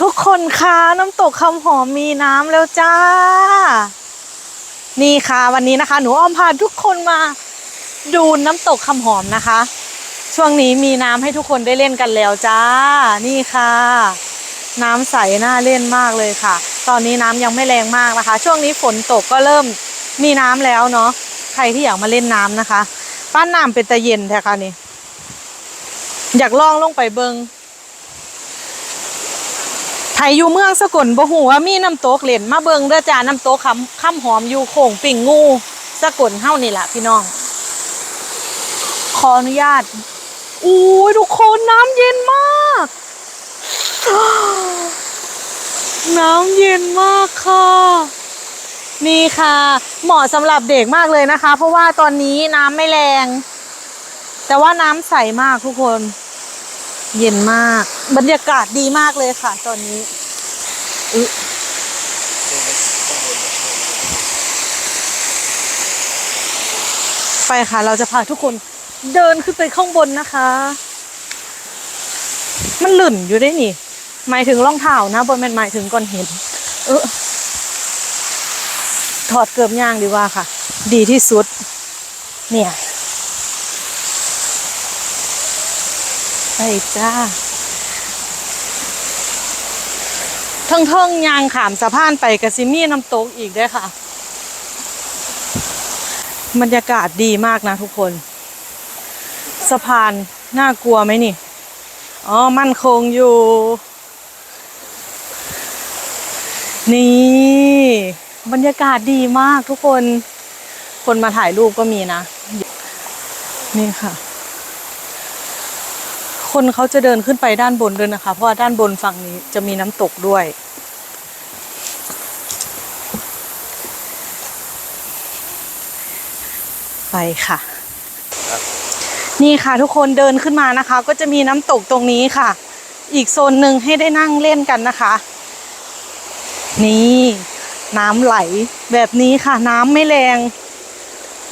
ทุกคนคะน้ำตกคำหอมมีน้ำแล้วจ้า นี่ค่ะ วันนี้นะคะ หนูอ้อมพาทุกคนมาดูน้ำตกคำหอมนะคะ ช่วงนี้มีน้ำให้ทุกคนได้เล่นกันแล้วจ้า นี่ค่ะ น้ำใสน่าเล่นมากเลยค่ะ ตอนนี้น้ำยังไม่แรงมากนะคะ ช่วงนี้ฝนตกก็เริ่มมีน้ำแล้วเนาะใครที่อยากมาเล่นน้ำนะคะ ป้านน้ำเป็นตะเย็นแท้ค่ะนี่อยากล่องลงไปเบิง ไผอยู่เมืองสกลบ่ฮู้ว่ามีน้ำตกเล่นมาเบิงเด้อจ้าน้ำตกคำคำหอมอยู่โข่งปิ่งงูสกลเฮานี่แหละพี่น้อง ขออนุญาตอู้ยทุกคนน้ำเย็นมาก น้ำเย็นมากค่ะ นี่ค่ะ เหมาะสำหรับเด็กมากเลยนะคะ เพราะว่าตอนนี้น้ำไม่แรง แต่ว่าน้ำใสมากทุกคน เย็นมาก บรรยากาศดีมากเลยค่ะ ตอนนี้อึไปค่ะ เราจะพาทุกคนเดินขึ้นไปข้างบนนะคะ มันหล่นอยู่ได้นี่ หมายถึงรองเท้านะบนเป็นหมายถึงก้อนหินเออถอดเกือบย่างดีกว่าค่ะ ดีที่สุด เนี่ย ไปจ้าเทิงเทิงยางขามสะพานไปกะซิมี่น้ำตกอีกด้วยค่ะ บรรยากาศดีมากนะทุกคน สะพานน่ากลัวไหมนี่ อ๋อ มั่นคงอยู่ นี่ บรรยากาศดีมากทุกคน คนมาถ่ายรูปก็มีนะ นี่ค่ะ คนเขาจะเดินขึ้นไปด้านบนด้วยนะคะ เพราะว่าด้านบนฝั่งนี้จะมีน้ำตกด้วย ไปค่ะ นี่ค่ะทุกคนเดินขึ้นมานะคะ ก็จะมีน้ำตกตรงนี้ค่ะ อีกโซนหนึ่งให้ได้นั่งเล่นกันนะคะ นี่น้ำไหลแบบนี้ค่ะ น้ำไม่แรง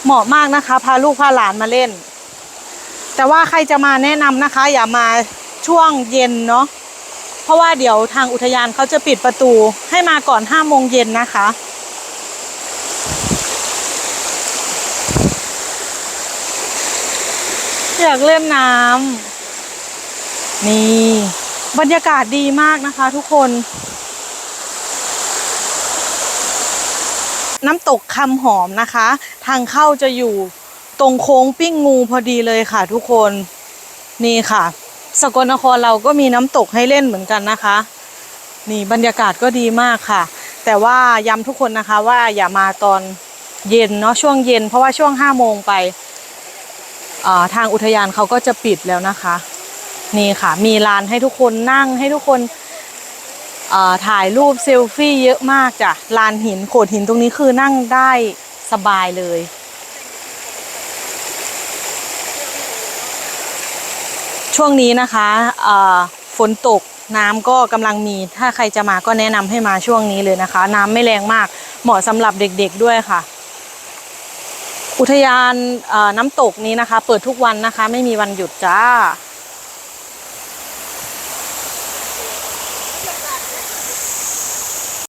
เหมาะมากนะคะ พาลูกพาหลานมาเล่น แต่ว่าใครจะมาแนะนำนะคะ อย่ามาช่วงเย็นเนาะเพราะว่าเดี๋ยวทางอุทยานเขาจะปิดประตูให้มาก่อนห้าโมงเย็นนะคะ อยากเล่นน้ำนี่ บรรยากาศดีมากนะคะทุกคน น้ำตกคำหอมนะคะ ทางเข้าจะอยู่ ตรงโค้งปิ้งงูพอดีเลยค่ะทุกคนนี่ค่ะ สกลนครเราก็มีน้ำตกให้เล่นเหมือนกันนะคะ นี่บรรยากาศก็ดีมากค่ะ แต่ว่าย้ำทุกคนนะคะว่าอย่ามาตอนเย็นเนาะช่วงเย็น เพราะว่าช่วงห้าโมงไปทางอุทยานเขาก็จะปิดแล้วนะคะ นี่ค่ะ มีลานให้ทุกคนนั่งให้ทุกคนถ่ายรูปเซลฟี่เยอะมากจ้ะลานหินโขดหินตรงนี้คือนั่งได้สบายเลย ช่วงนี้นะคะฝนตกน้ำก็กำลังมีถ้าใครจะมาก็แนะนำให้มาช่วงนี้เลยนะคะ น้ำไม่แรงมากเหมาะสำหรับเด็กๆด้วยค่ะ อุทยานน้ำตกนี้นะคะ เปิดทุกวันนะคะ ไม่มีวันหยุดจ้า